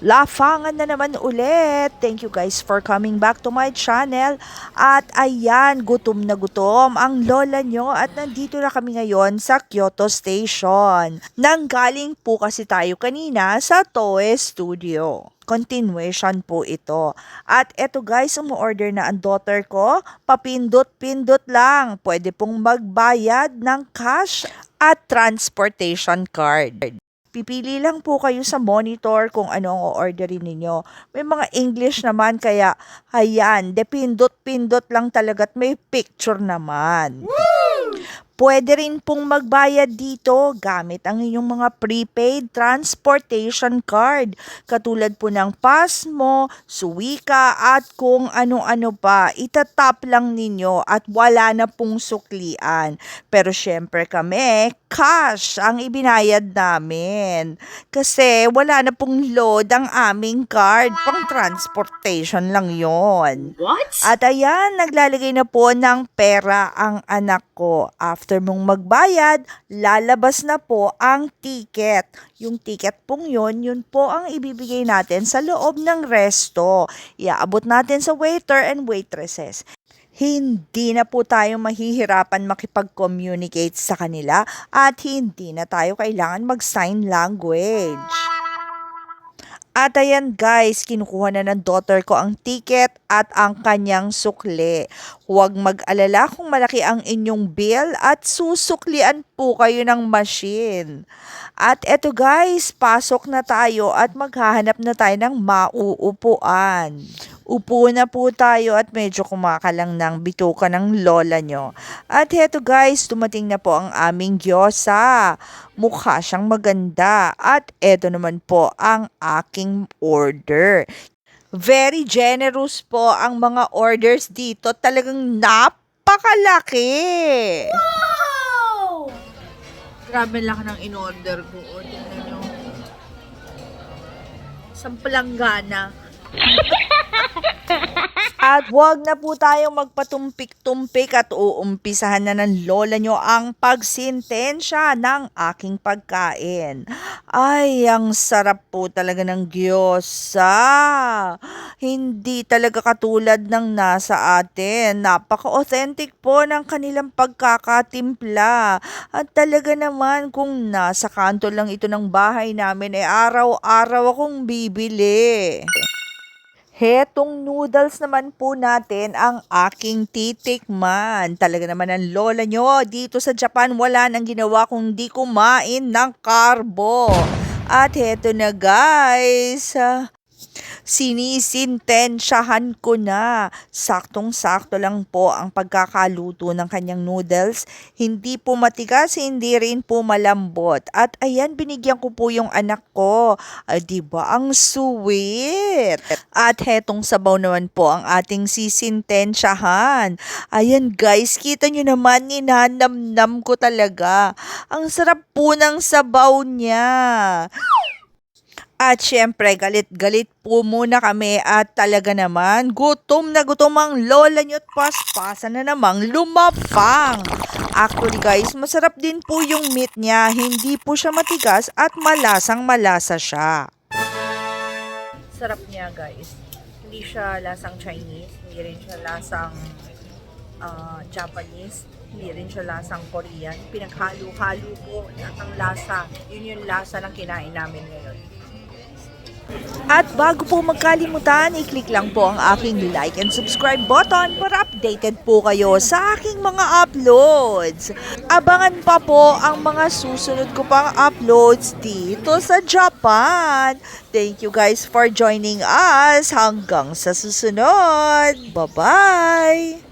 lafangan na naman ulit. Thank you guys for coming back to my channel. At ayan, gutom na gutom ang lola nyo at nandito na kami ngayon sa Kyoto Station. Nanggaling po kasi tayo kanina sa Toe Studio. Continuation po ito. At eto guys, umu-order na ang daughter ko. Papindot-pindot lang. Pwede pong magbayad ng cash at transportation card. Pipili lang po kayo sa monitor kung ano ang o-orderin ninyo. May mga English naman kaya ayan, depindot-pindot lang talaga at may picture naman. Pwede rin pong magbayad dito gamit ang inyong mga prepaid transportation card. Katulad po ng Pasmo, Suwika at kung ano-ano pa. Itatap lang ninyo at wala na pong suklian. Pero syempre kami, cash ang ibinayad namin. Kasi wala na pong load ang aming card. Pang transportation lang yon. What? At ayan, naglalagay na po ng pera ang anak ko. After mong magbayad, lalabas na po ang ticket. Yung ticket pong yun, yun po ang ibibigay natin sa loob ng resto. Iaabot natin sa waiter and waitresses. Hindi na po tayo mahihirapan makipag-communicate sa kanila at hindi na tayo kailangan mag-sign language. At ayan guys, kinukuha na ng daughter ko ang ticket at ang kanyang sukli. Huwag mag-alala kung malaki ang inyong bill at susuklian po kayo ng machine. At eto guys, pasok na tayo at maghahanap na tayo ng mauupuan. Upo na po tayo at medyo kumakalang ng bituka ng lola nyo. At heto guys, dumating na po ang aming gyosa. Mukha siyang maganda. At eto naman po ang aking order. Very generous po ang mga orders dito. Talagang napakalaki. Wow! Grabe lang ng in-order ko. O, tingnan nyo. Sampalanggana. At wag na po tayong magpatumpik-tumpik at uumpisahan na ng lola nyo ang pagsintensya ng aking pagkain. Ay, ang sarap po talaga ng gyosa. Hindi talaga katulad ng nasa atin. Napaka-authentic po ng kanilang pagkakatimpla. At talaga naman kung nasa kanto lang ito ng bahay namin, ay araw-araw akong bibili. Hetong noodles naman po natin ang aking titikman. Talaga naman ang lola nyo dito sa Japan wala nang ginawa kung di kumain ng karbo. At heto na guys. Ah, Sinisintensyahan ko na. Saktong-sakto lang po ang pagkakaluto ng kanyang noodles. Hindi po matigas, hindi rin po malambot. At ayan, binigyan ko po yung anak ko. Ah, di ba ang sweet? At hetong sabaw naman po ang ating sisintensyahan. Ayan guys, kita nyo naman, ninanamnam ko talaga. Ang sarap po ng sabaw niya. At syempre, galit-galit po muna kami at talaga naman, gutom na gutom ang lola niyo at paspasan na namang lumapang. Actually guys, masarap din po yung meat niya, hindi po siya matigas at malasang malasa siya. Sarap niya, guys. Hindi siya lasang Chinese. Hindi rin siya lasang ah, Japanese. Hindi rin siya lasang Korean. Pinaghalo-halo po ang lasa. Yun yung lasa ng kinain namin ngayon. At bago po magkalimutan, i-click lang po ang aking like and subscribe button para updated po kayo sa aking mga uploads. Abangan pa po ang mga susunod ko pang uploads dito sa Japan. Thank you guys for joining us. Hanggang sa susunod. Bye-bye!